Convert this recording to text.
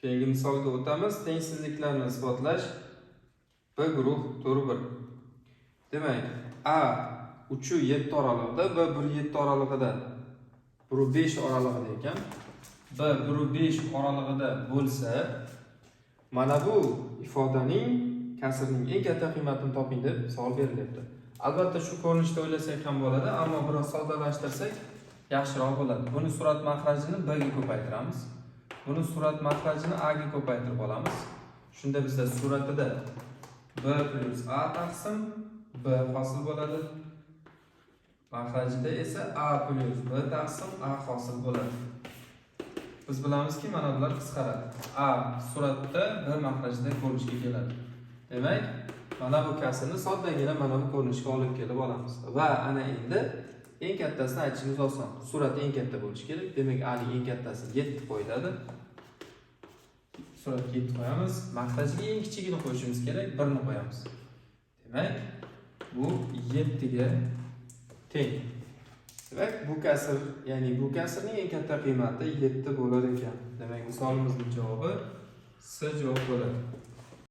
keyingi misolga o'tamiz. Tengsizliklarni isbotlash b guruh to'rt bir. Demak a uchu yetti oralig'ida b bir yetti oralig'ida bir besh oralig'ida ekan. B bir besh oralig'ida bo'lsa mana bu ifodaning kasrning eng katta qiymatini toping deb savol berilyapti. Albatta shu ko'rinishda o'ylasak ham bo'ladi ammo biroz soddalashtirsak yaxshiroq bo'ladi. Buni surat mahrajini b ga ko'paytiramiz. Buni surat mahrajini a ga ko'paytirib olamiz shunda bizda suratida b plyus a taqsim b hosil bo'ladi mahrajida esa a plyus b taqsim a hosil bo'ladi biz bilamizki mana bular qisqaradi a suratda b mahrajida ko'rinishga keladi. Demak mana bu kasrni soddagina mana bu ko'rinishga olib kelib olamiz. Va ana endi eng kattasini aytishimiz oson. Surat eng katta bo'lishi kerak. Demak aning eng kattasi yetti qo'yiladi suratga yetti qo'yamiz mahrajga eng kichigini qo'yishimiz kerak birni qo'yamiz demak bu yettiga teng. Demak bu kasr ya'ni bu kasrning eng katta qiymati yetti bo'lar ekan. Demak misolimizning javobi c javob bo'ladi.